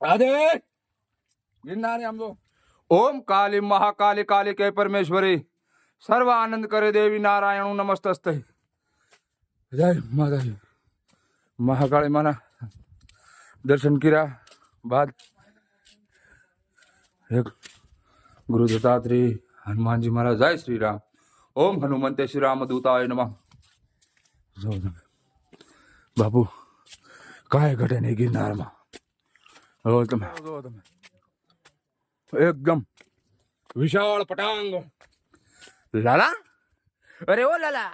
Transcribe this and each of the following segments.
રાધે ગિરનારી આમ તો ઓમ કાલી મહાકાલી કાલી કે પરમેશ્વરી સર્વ આનંદ કરે દેવી નારાયણ નમસ્તસ્તે જય માતાજી મહાકાળી માના દર્શન કર્યા બાદ એક ગુરુ દત્તાત્રી હનુમાનજી મહારાજ જય શ્રી રામ ઓમ હનુમંતે શ્રી રામ દૂતાય નમઃ જો બાપુ કાંઈ ઘટે નહીં ગિરનારમાં હવે તમે તમે એકદમ વિશાળ પટાંગ લાલા અરે ઓ લાલા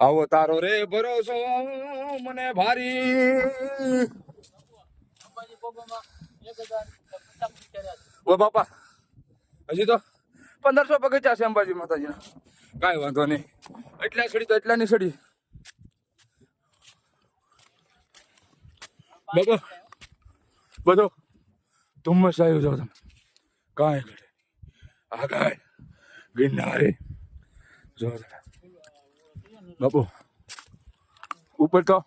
આવો તારો રે ભરોસો મને ભારી ઓ બાપા હજી તો પંદરસો પગથિયા છે અંબાજી માતાજીના કાંઈ વાંધો નહીં એટલા સડી તો એટલાની સડી બાપા બધો ધુમ્મસ આવ્યું છો તમે. કાંઈ ઘટે. આ કાંઈ ગિરનારે જો તમે. બાપુ ઉપર તો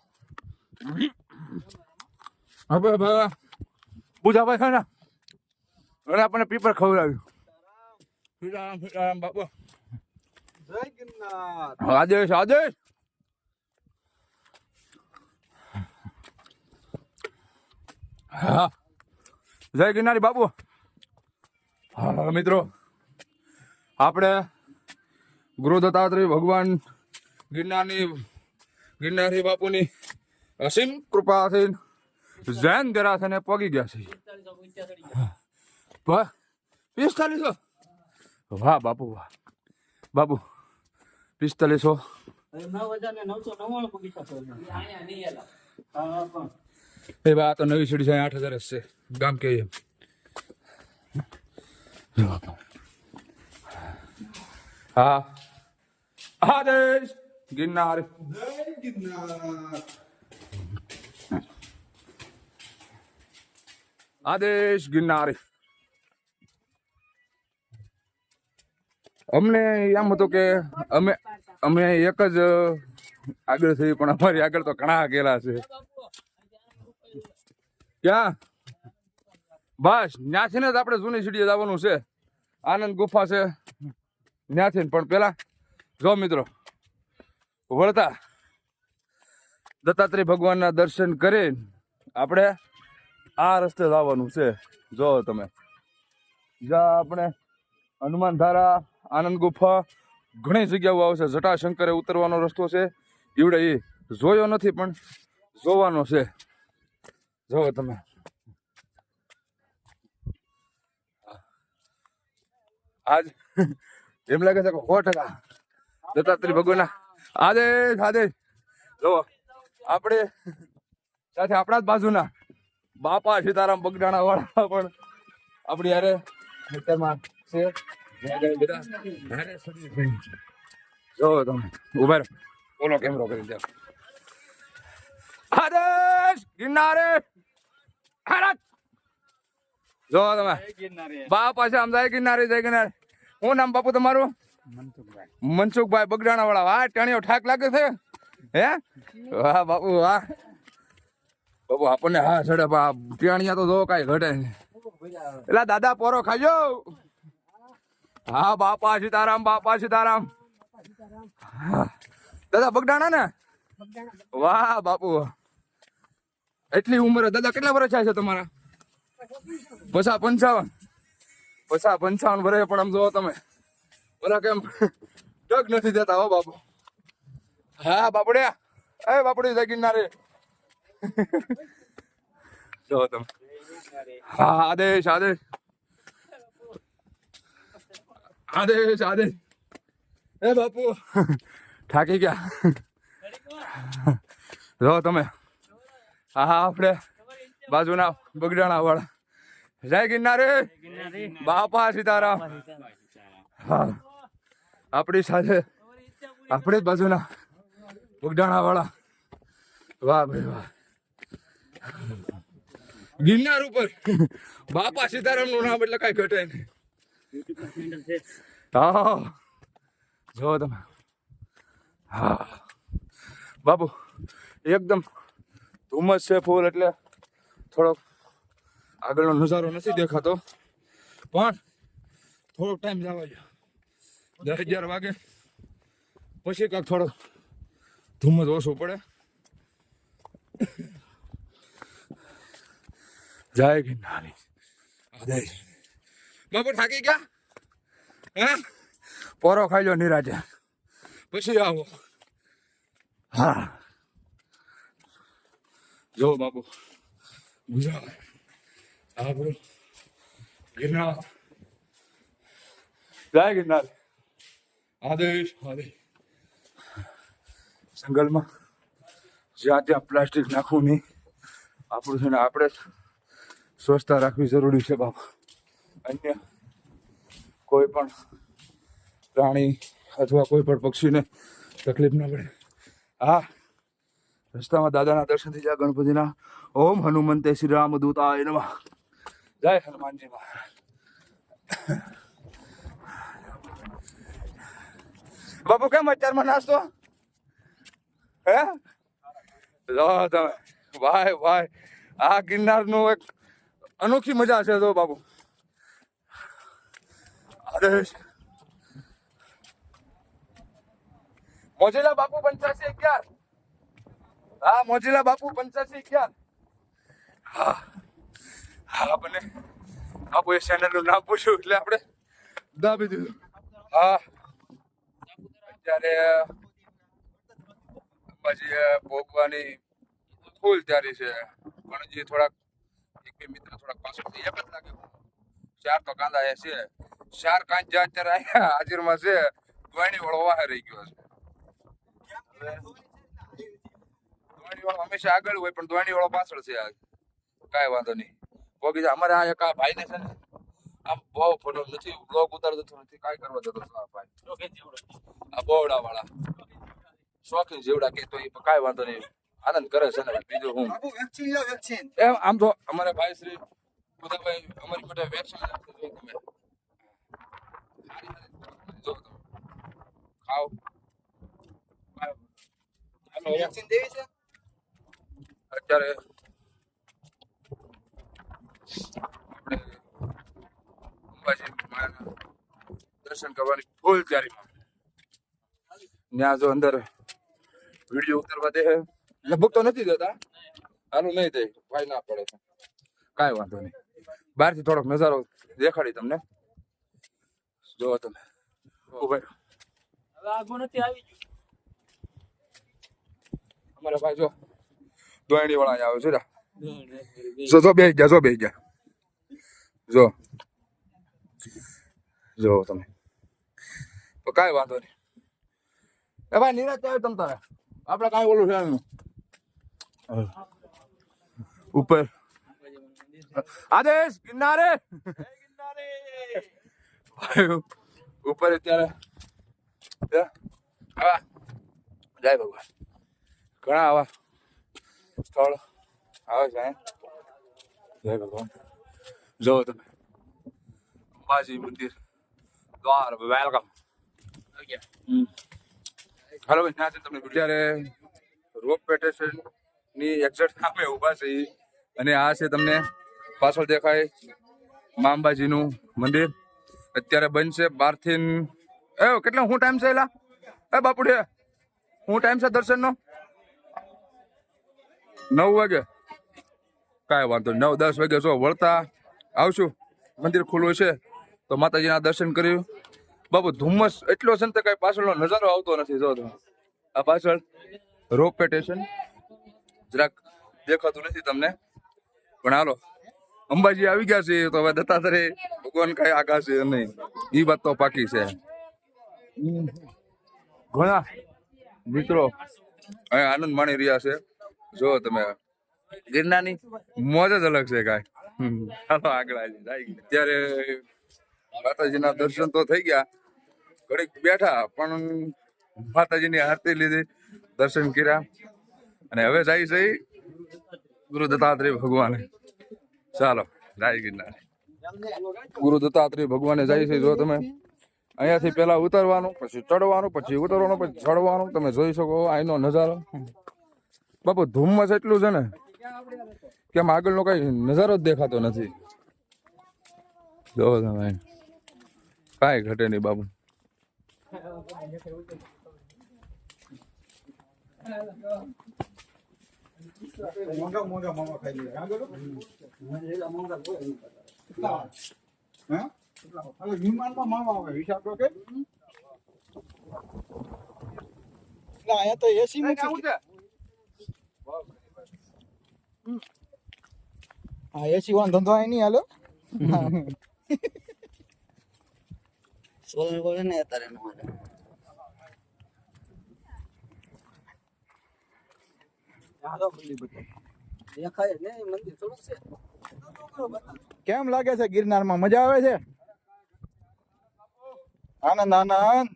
હવે પૂજા ભાઈ છે ને? અને આપણને પીપર ખવડાવ્યું. સીતારામ સીતારામ બાપુ. આદેશ આદેશ. હા. જય ગિરનારી બાપુ. હા મિત્રો. આપણે ગુરુ દત્તાત્રેય ભગવાન ગિરનારની, ગિરનારી બાપુની અસીમ કૃપાથી જૈન દેરાસને પગી ગયા છે. પિસ્તાલીસો. વાહ, બાપુ વાહ. બાપુ, પિસ્તાલીસો. નવ હજાર નવસો નવ્વાણું પગી એ બા તો નવી સીડી છે આઠ હજાર જ છે. ગામ કે એમ. હા. આદેશ! ગિરનાર. આદેશ ગિરનાર. અમને એમ હતું કે અમે અમે એક જ આગળ થઈ પણ અમારી આગળ તો ઘણા આગેલા છે. ક્યાં? બસ ત્યાંથી ને જ આપણે જૂની સીડીએ જવાનું છે. આનંદ ગુફા છે. ત્યાંથી. પણ પેલા જો મિત્રો, વળતા દત્તાત્રેય ભગવાનના દર્શન કરી આપણે આ રસ્તે જવાનું છે. જો તમે, જ્યાં આપણે હનુમાન ધારા, આનંદ ગુફા, ઘણી જગ્યાઓ આવશે. જટાશંકરે ઉતરવાનો રસ્તો છે. ઈવડે એ જોયો નથી, પણ જોવાનો છે. જો તમે. આજ એમ લાગે છે સો ટકા. દત્તાત્રી ભગવાનના. આદેશ આદેશ જો, આપણે, સાથે આપણા જ બાજુના બાપા સીતારામ બગડાણા વાળા પણ આપણી યારે ખેતરમાં છે. જ્યાં આગળ બધા હારે સડી જો તમે, ઊભા બોલો, કેમેરો કરી દો. આદેશ ગિરનારે જો તમે. બા બાપા છે આમ જાય ગિરનારે જાય ગિરનારે. શું નામ બાપુ તમારું? મનસુખભાઈ. મનસુખભાઈ બગડાણા વાળા વાહ ટાણીઓ ઠાક લાગે છે? હે? વાહ બાપુ વાહ. બાપુ આપણને હા સડે બા ટાણિયા તો જો કાંઈ ઘટે એલા દાદા પોરો ખાજો. હા બાપા સીતારામ બાપા સીતારામ. હા. દાદા બગડાણા ને? વાહ બાપુ. એટલી ઉંમરે? દાદા, કેટલા વર્ષ થાય છે તમારા? પછા પંચાવન. પછા પંચાવન વર્ષે પણ આમ જોવો તમે. ઓલા કેમ ડગ નથી દેતા હો બાપુ? હા, બાપડ્યા. એ બાપડી જગીના રે જો તમે. હા, આદેશ આદેશ. આદેશ આદેશ. એ બાપુ, થાકી ગયા. જો તમે. હા હા આપણે બાજુના બગડાણા વાળા. જય ગિરનારી. બાપા સીતારામ. હા. આપણી સાથે આપણે બાજુના બગડાણા વાળા. વાહ ભાઈ વાહ. ગિરનાર ઉપર. બાપા સીતારામનું નામ એટલે કઈ ઘટે નહીં. હા. જો તમે. હા. બાપુ એકદમ ધુમ્મસ છે ફૂલ એટલે થોડોક આગળનો નજારો નથી દેખાતો. પણ થોડોક ટાઈમ જવા જો દસ અગિયાર વાગે. પછી કાંક થોડો ધુમ્મસ ઓછું પડે. જાય કે નાની બાપુ થાકી ગયા? હે? પોરો ખાઈ લો નિરાજા પછી આવો. હા. જો બાપુ, ગુજરાત. આપણું ગિરનાર. જય ગિરનાર. આદેશ આદેશ. જંગલમાં જ્યાં ત્યાં પ્લાસ્ટિક નાખવું નહીં. આપણું છે ને આપણે સ્વચ્છતા રાખવી જરૂરી છે બાપા. અન્ય કોઈ પણ પ્રાણી અથવા કોઈ પણ પક્ષીને તકલીફ ન પડે. હા. રસ્તામાં દાદાના દર્શન થઈ જાય ગણપતિના. ઓમ હનુમંતે શ્રી રામ દૂતાય નમઃ. જય હનુમાનજી મહારાજ. બાપુ, કેમ અત્યારમાં નાસ્તો? હે? લો તમે. ભાઈ ભાઈ, આ ગિરનારનું એક અનોખી મજા છે તો બાપુ. આદેશ મોજીલા બાપુ પંચ્યાસી અગિયાર હા મોજીલા બાપુ પંચ્યાસી ક્યાં? હા હા આપણને બાપુ એ ચેનલનું નામ પૂછ્યું એટલે આપણે દાબી દીધું. હા અત્યારે અંબાજી ભોગવાની ફૂલ તૈયારી છે. પણ જે થોડાક એક બે મિત્ર થોડાક પાછળથી એમ જ લાગે. ચાર તો કાંદા એ છે. ચાર કાંચ જે અત્યારે અહીંયા હાજરમાં છે. દોણી વાળો વાહે રહી ગયો છે. વાળો હંમેશા આગળ હોય પણ દોણી વાળો પાછળ છે આ. કાંઈ વાંધો નહીં. પોગી અમારે આ એક આ ભાઈને છે ને આમ બહુ ફોટો નથી બ્લોગ ઉતારતો નથી કાંઈ કરવા જતો આ ભાઈ. આ બોવડા વાળા શોખીન જેવડા કે તો એ કાંઈ વાંધો નહીં. આનંદ કરે છે ને બીજું હું. એમ આમ તો અમારા ભાઈ શ્રી બધા ભાઈ અમારી માટે વેક્સિન તમે. જો ખાઓ. વેક્સિન દેવી છે? અત્યારે આપણે અંબાજી દર્શન કરવાની ફૂલ તૈયારીમાં. ત્યાં જો અંદર વીડિયો ઉતારવા દે. લગભગ તો નથી દેતા. આનું નહીં દે. ભાઈ ના પડે કાંઈ વાંધો નહીં. બહારથી થોડોક નજારો દેખાડી તમને. જોવો તમે. ભાઈ. હવે આગો નથી આવી અમારા ભાઈ જો. દોયણી વાળા આવે છે જા. જો બે ગયા જો બે ગયા. જો. જો તમે. તો કાંઈ વાંધો નહીં. એ ભાઈ નિરાજ આવ્યો તમ તારે? આપણે કાંઈ ઓલું છે એનું. ઉપર. આદેશ ભાઈ, ઉપર અત્યારે. જય ભગવાન. ઘણા આવા. સ્થળ. આવે છે. જય ભગવાન. જો તમે. અંબાજી મંદિર. દ્વાર. વેલકમ. હાલો ભાઈ ત્યાં છે તમને અત્યારે રોપ પેટેશનની એક્ઝેક્ટ સામે ઊભા છે અને આ છે તમને પાછળ દેખાય મા અંબાજીનું મંદિર. અત્યારે બનશે બારથી એ કેટલો શું ટાઈમ છે એલા? એ બાપુડે હું ટાઈમ છે દર્શનનો? નવ વાગે? કાંઈ વાંધો. નવ, દસ વાગે જો વળતા આવશું. મંદિર ખુલ્લું છે, તો માતાજીના દર્શન કર્યું. બાબુ ધુમ્મસ એટલો છે તે કાંઈ પાછળનો નજારો આવતો નથી, જો. આ પાછળ રોપ સ્ટેશન જરાક દેખાતું નથી તમને, પણ હાલો. અંબાજી આવી ગયા છે, તો હવે દત્તાત્રે ભગવાન કાંઈ છે નહીં. એ વાત તો પાકી છે. ઘણા મિત્રો આનંદ માણી રહ્યા છે. જો તમે ગિરનારની મોજ જ અલગ છે કાંઈ. ચાલો આગળ આવી જાય અત્યારે માતાજીના દર્શન તો થઈ ગયા. ઘડીક બેઠા, પણ માતાજીની આરતી લીધી, દર્શન કર્યા. અને હવે જાય છે ગુરુ દત્તાત્રેય ભગવાને. ચાલો, જાય ગિરનાર. ગુરુ દત્તાત્રેય ભગવાને જાય છે, જો તમે અહીંયાથી પેલા ઉતરવાનું, પછી ચડવાનું, પછી ઉતરવાનું, પછી ચડવાનું, તમે જોઈ શકો અહીંનો નજારો. બાપુ ધુમ્મસ એટલું છે ને કે આમ આગળનો કઈ નજારો જ દેખાતો નથી. જોવો તમે કાંઈ ઘટે નહીં બાપુ. મોંઘા મોંઘા મામા ખાઈ લે હા બોલો લીલા મોંઘા કોઈ નહીં કરતા. કેટલા હે હવે વિમાનમાં મામા આવે હિસાબ તો કે એટલે અહીંયા તો એસી નથી હા એસી વાળો ધંધો આય નહીં હાલો. સોલર બોલે ને અત્યારે નો હાલે. કેમ લાગે છે ગિરનારમાં મજા આવે છે? આનંદ આનંદ.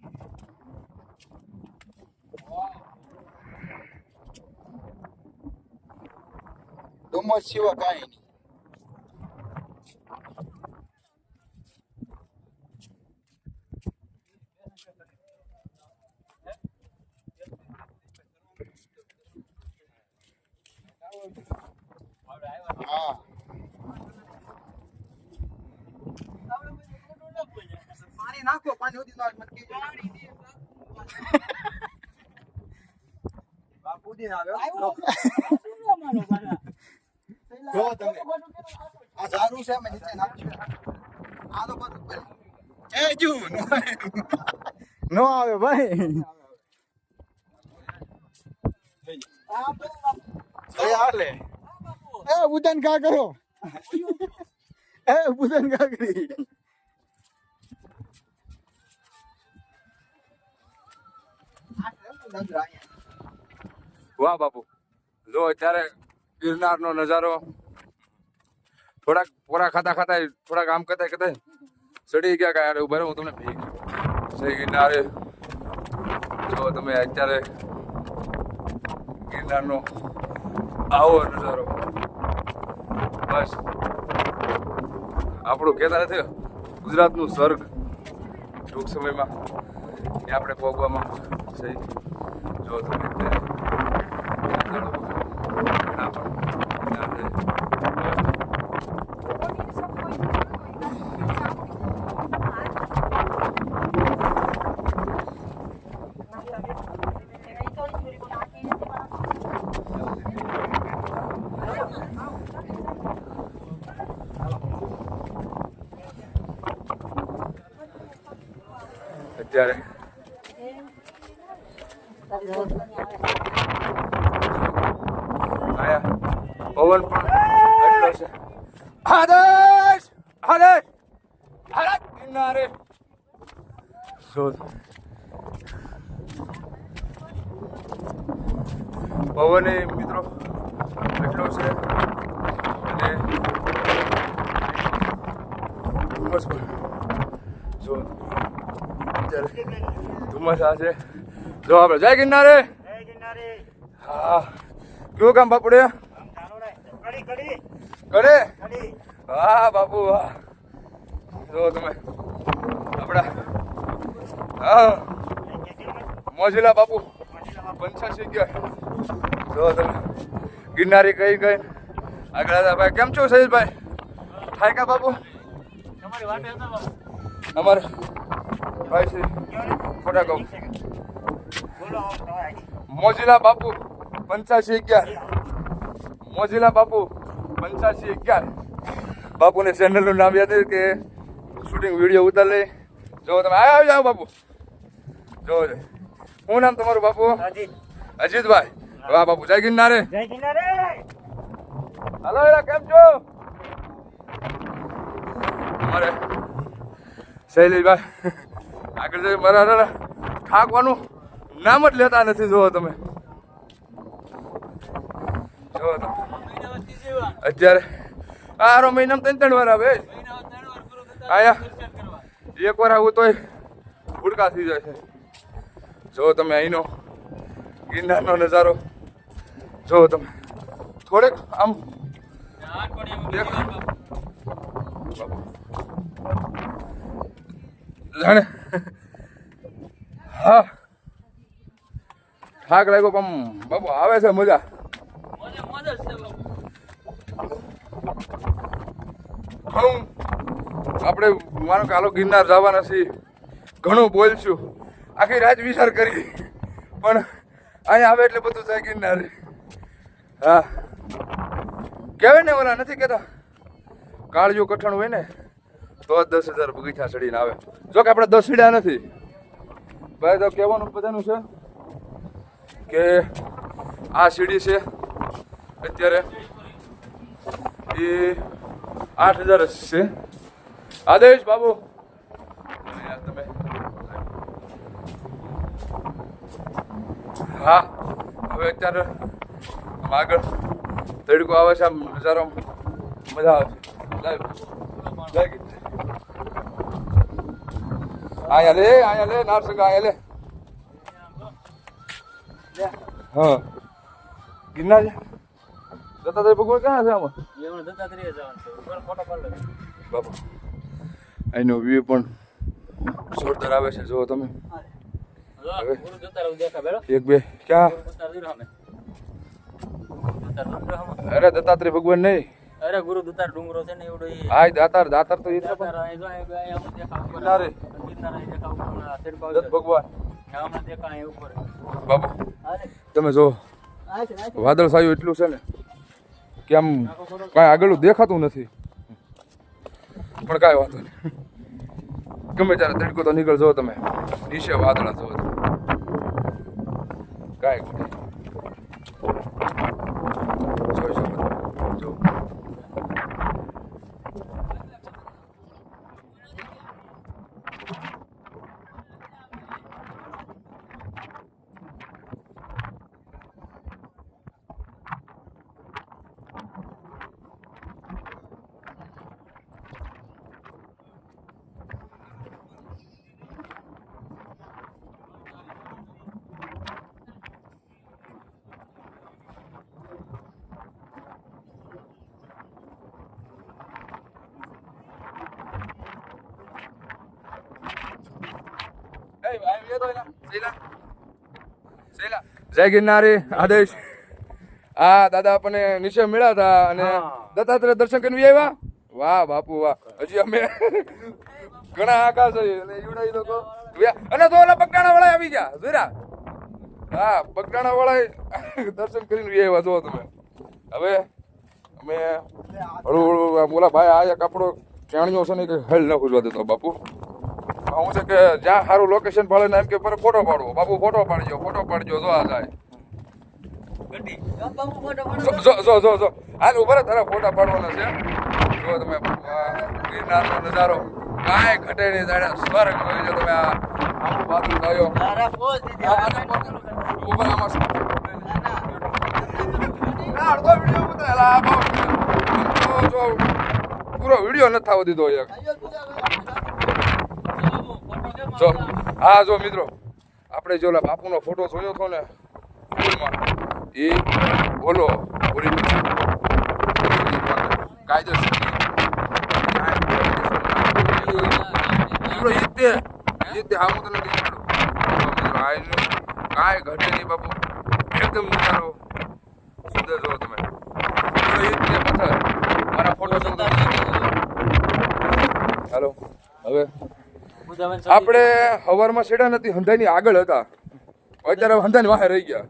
ડુમસ સિવાય કાંઈ નહીં. હા. પાણી નાખો પાણી ઉડી નાખ મટકી બાપુજી ના આવ્યો. જો તમે આ ઝાડુ છે મેં નીચે નાખ્યું આ તો બધું એ જુ નો આવે. ભાઈ. એ બુદન કા કરો. એ બુદન કા કરી. વાહ બાપુ. જો અત્યારે ગિરનારનો નજારો થોડાક પોરા ખાતા ખાતા થોડાક આમ કરતા કરતા ચડી ગયા કાંઈ. ઊભા રહો, હું તમને ભેગ સહી ગિરનારે. જો તમે અત્યારે ગિરનારનો આવો નજારો. બસ. આપણું કહેતા નથી ગુજરાતનું સ્વર્ગ. ટૂંક સમયમાં એ આપણે પહોંચવામાં સહી જો તમે અત્યારે ના પણ ના રહે. અત્યારે આયા પવન પણ એટલો છે. આદેશ આદેશ આદેશ કિનારે શોધ પવન એ મિત્રો એટલો છે. અને ધુમ્મસ પણ જો. ધુમ્મસ આ છે. જો આપણે. જય ગિરનારે. હા. કયું કામ બાપડે? કરે વાહ બાપુ વાહ. જો તમે. આપણા હા. મોજીલા બાપુ. પંચ્યાસી ગયા. જો તમે. ગિરનારી કઈ ગઈ આગળ હતા ભાઈ. કેમ છો સહીશભાઈ ઠાયકા બાપુ? અમારે. ભાઈ શ્રી ખોટા કહું મોજીલા બાપુ પંચ્યાસી અગિયાર મોજીલા બાપુ. પંચ્યાસી અગિયાર. બાપુને ચેનલનું નામ યાદ કે શૂટિંગ વીડિયો ઉતાર લે જો તમે આવી જાઓ બાપુ. જો શું નામ તમારું બાપુ? અજીતભાઈ. વાહ બાપુ જય ગિરનારે. હાલો એલા કેમ છો? અમારે શૈલેષભાઈ. આગળ જઈ મારા ઠાકવાનું નામ જ લેતા નથી જોવો તમે. જોવો તો. અત્યારે આરો મહિનામાં ત્રણ ત્રણ વાર આવે. આયા. એક વાર આવું તોય ઉડકા થઈ જાય છે. જો તમે અહીંનો ગિરનારનો નજારો. જો તમે. થોડેક આમ જાણે. હા. થાક લાગ્યો પણ બાબુ, આવે છે મજા. વાદળ ઘણું આપણે માનો આલો ગિરનાર જવાના છીએ. ઘણું બોલશું. આખી રાત વિચાર કરી. પણ અહીંયા આવે એટલે બધું થાય ગિરનાર. હા. કહેવાય ને ઓલા, નથી કહેતા? કાળજો કઠણ હોય ને, તો જ દસ હજાર બગીચા ચડીને આવે. જો કે આપણે દસ સીડા નથી. ભાઈ, તો કહેવાનું બધાનું છે કે આ સીડી છે અત્યારે એ આઠ હજાર છે. આદેશ બાબુ. તમે હા, હવે અત્યારે આગળ તડકો આવે છે, આમ નજારો મજા આવે છે. આયા લે આયા લે, નારસંગા આયા લે. હા. ગિરનાર? દત્તાત્રેય ભગવાન ક્યાં છે આમાં? દત્તાત્રેય જવાનું છે. ઉપર ફોટો બાપા. અહીંનો વ્યૂ પણ જોરદાર આવે છે. જો તમે. એક બે. ક્યાં. અરે દત્તાત્રેય ભગવાન નહીં. અરે ગુરુ દત્તાર ડુંગરો છે ને એવડો આ દાતાર દાતાર તો એ તો દત્તાર અહીં જો અહીં અહીં હમણાં દેખાય ઉપર. ગિરનારે. ગિરનાર અહીં દેખાય ઉપર. હમણાં તડકો દત્ત ભગવાન. હાલે. તમે જો. વાદળ સાયું એટલું છે ને. કે આમ કાંઈ આગળ દેખાતું નથી. પણ કાંઈ વાંધો નહીં. ગમે ત્યારે તડકો તો નીકળજો તમે. નીચે વાદળા જો કાંઈ નહીં. જોઈ શકો તમે. જો જય ગિરનારી આદેશ. આ દાદા આપણને નિશ્ચય મળ્યા હતા અને દત્તાત્રેય દર્શન કરવી આવ્યા? વાહ બાપુ વાહ. હજી અમે ઘણા આકાશ અને લોકો અને તો ઓલા પગડાણા વાળા આવી ગયા. જોયા હા પગડાણા વાળા દર્શન કરીને આવ્યા જો તમે. હવે અમે હળુ હળુ ઓલા ભાઈ આ આપણો ટેણીઓ છે ને કે હેલ ન ખુજવા દેતો બાપુ. હું છે કે જ્યાં સારું લોકેશન પડે ને એમ કે પર ફોટો પાડવો. બાપુ ફોટો પાડજો ફોટો પાડજો જો આ જાય જો. જો જો હાલ ઊભા રહો, તારા ફોટા પાડવાના છે. જો તમે ગિરનારનો નજારો કાંઈ ઘટે નહીં જાણે સ્વર્ગ હોય છે તમે આ બાજુ થયો ઊભા આમાં શું? અડધો વીડિયો ઉતારેલા, પૂરો વીડિયો નથી થવા દીધો એક. જો આ હા જો મિત્રો આપણે જો બાપુનો ફોટો જોયો હતો ને એ બોલો કાયદેસર કાંઈ ઘટે નહીં બાપુ. એકદમ નજારો સુંદર જો તમે. પથ્થર મારા ફોટો હાલો હવે આપણે હવારમાં સેડા નથી હંધાઈની આગળ હતા. અત્યારે હંધાની વાહે રહી ગયા.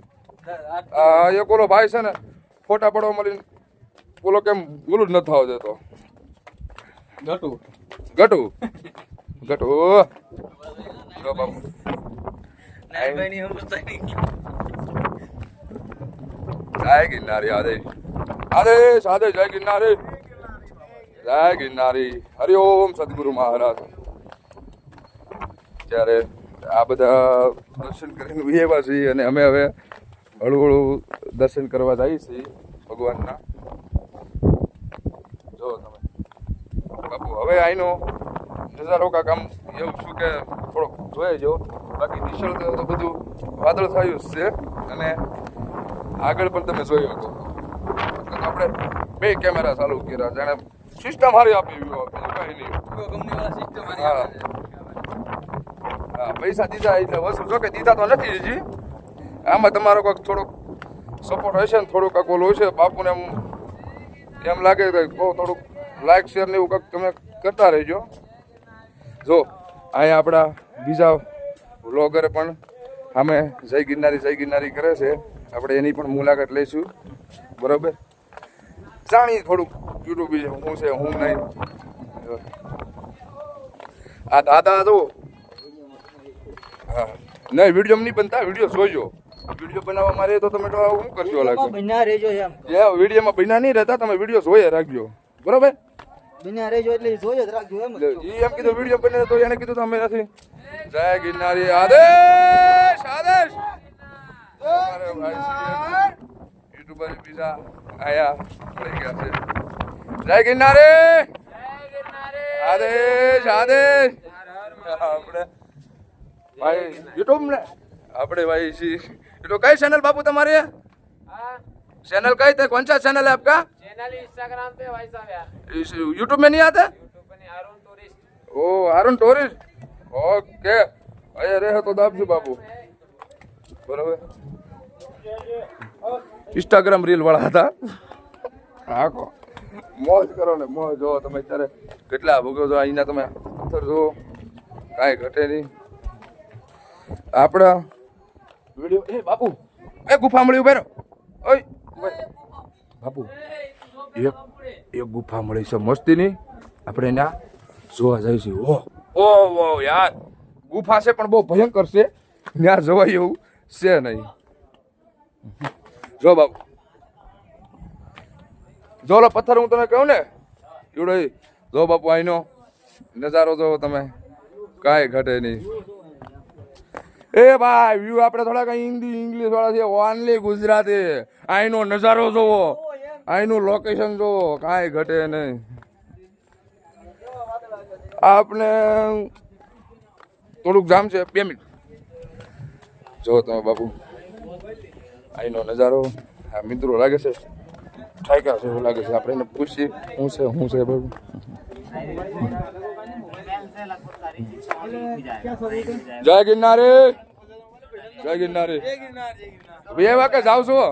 આ એક ઓલો ભાઈ છે ને ફોટા પડવા મળીને ઓલો કેમ ઓલું જ નથી થવા દેતો ગટુ. ગટુ. ગટુ. જો બાપુ. નાનભાઈની સમજતા નહીં. જય ગિરનારી આદેશ આદેશ આદેશ જય ગિરનારી. જય ગિરનારી. હરિઓમ સદગુરુ મહારાજ. ત્યારે આ બધા દર્શન કરીને એવા છીએ અને અમે હવે હળવું હળવું દર્શન કરવા જઈએ છીએ ભગવાનના. જો તમે. બાપુ હવે આઈનો નજારો કાંક આમ એવું છું કે થોડોક જોઈએ જો બાકી નિશળ તો બધું વાદળ થયું જ છે અને આગળ પણ તમે જોઈ શકો. આપણે બે કેમેરા ચાલુ કર્યા જાણે સિસ્ટમ હારી આપી કંઈ નહીં. કંપનીવાળા સિસ્ટમ પૈસા દીધા એટલે વસ્તુ જોકે દીધા તો નથી હજી આમાં તમારો કંઈક થોડોક સપોર્ટ હશે ને થોડુંક કંઈક ઓલું હશે બાપુને એમ એમ લાગે કે બહુ થોડુંક લાઇક શેર ને એવું કંઈક તમે કરતા રહેજો. જો, અહીંયા આપણા બીજા વ્લોગર પણ અમે જય ગિરનારી જય ગિરનારી કરે છે. આપણે એની પણ મુલાકાત લઈશું. બરાબર? જાણીએ થોડુંક યુટ્યુબ બીજું શું છે શું નહીં. આ દાદા જો હા. નહીં વીડિયો નહીં બનતા વીડિયો જોજો. વીડિયો બનાવવા મારે તો તમે તો શું કરશો લાગે? બન્યા રહેજો એમ. જે વિડીયોમાં બન્યા નહીં રહેતા તમે વીડિયો જોઈએ રાખજો. બરોબર? બન્યા રહેજો એટલે જોઈએ રાખજો એમ જ. ઈ એમ કીધું વીડિયો બને તો એને કીધું તમે નથી. જય ગિરનારી આદેશ આદેશ! અમારે ભાઈ યુટ્યુબર બીજા આયા પડી ગયા છે. જય ગિરનારી! આદેશ આદેશ! આપણે ભાઈ યુટ્યુબ ને આપણે ભાઈ છી તો કઈ ચેનલ બાપુ તમારી चैनल कई थे कौन सा चैनल है आपका चैनल इंस्टाग्राम पे भाई साहब यार इस यूट्यूब में नहीं आता यूट्यूब पे नहीं अरुण टूरिस्ट ओ अरुण टोरिस्ट ओके अरे रे तो दाबजू बाबू બરોબર ઇન્સ્ટાગ્રામ રીલ વાળા હતા હાકો મોજ કરો ને મોજ જો તમે અત્યારે કેટલા ભોગવો છો અહીંના તમે પથ્થર જુઓ કાંઈ ઘટે નહીં આપણા વીડિયો એ બાપુ એ ગુફા મળી ઉભેરો. ઓય બાપુ એક એક ગુફા મળી છે મસ્તીની. આપણે એના જોવા જઈશું ઓહ ઓ ઓ યાર. ગુફા છે પણ બહુ ભયંકર છે. ત્યાં જવાય એવું છે નહીં. જો બાપુ. જો લો પથ્થર હું તને કહું ને. એવડો જો બાપુ આઈનો નજારો જોવો તમે. કાંઈ ઘટે નહીં. એ ભાઈ વ્યૂ આપણે થોડાક હિન્દી ઇંગ્લિશ વાળા છે ઓનલી ગુજરાતી. અહીંનો નજારો જોવો. અહીંનું લોકેશન જોવો. કાંઈ ઘટે નહીં. આપણે થોડુંક જામ છે. બે મિનિટ. જો તમે બાપુ, અહીંનો નજારો આ મિત્રો લાગે છે. ઠાકા છે એવું લાગે છે. આપણે એને પૂછીએ શું છે શું છે બાબુ જય ગિરનારી જય ગિરનારી બે વાગે જાવ છો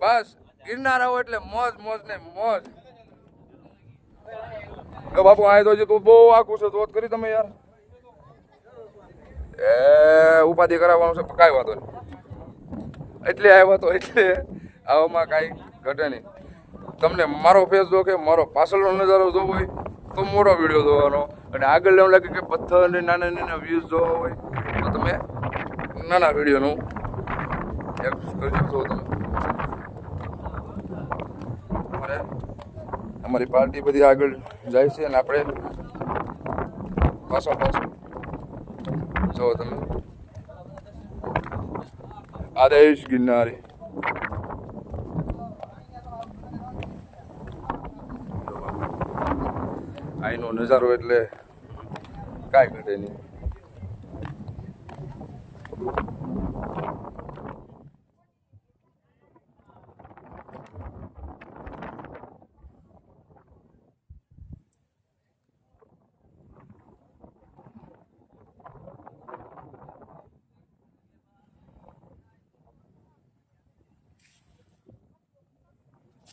બસ ગિરનાર આવો એટલે મોજ મોજ ને મોજ બાપુ આ તો તું બહુ આખું છે તો કરી તમે યાર એ ઉપાધિ કરાવવાનું છે કઈ કાંઈ વાંધો નહીં એટલે આવ્યો હતો એટલે આવામાં કાંઈ ઘટે નહીં. તમને મારો ફેસ જો કે મારો પાછળનો નજારો જોવો હોય, તો મોટો વીડિયો જોવાનો. અને આગળ એવું લાગે કે પથ્થર અને નાના નાના વ્યૂઝ જોવા હોય, તો તમે નાના વિડીયોનું તમે. અમારી પાર્ટી બધી આગળ જાય છે અને આપણે પાછો પાછો જો તમે. આદેશ ગિરનારી. અહીંનો નજારો એટલે કાંઈ ઘટે નહીં.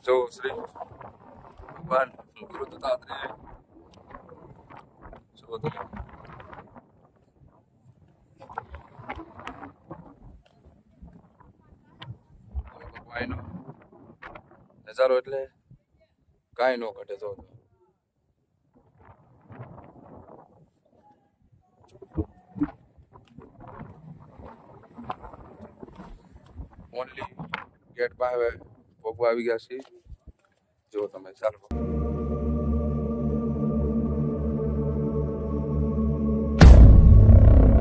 જો શ્રી ભગવાન ગુરુ દત્તાત્રેય જો તમે અહીંનો નજારો એટલે કાંઈ ન ઘટે જો તમે. ઓનલી ગેટ પાસે ભોગવા આવી ગયા છે જો તમે ચાલો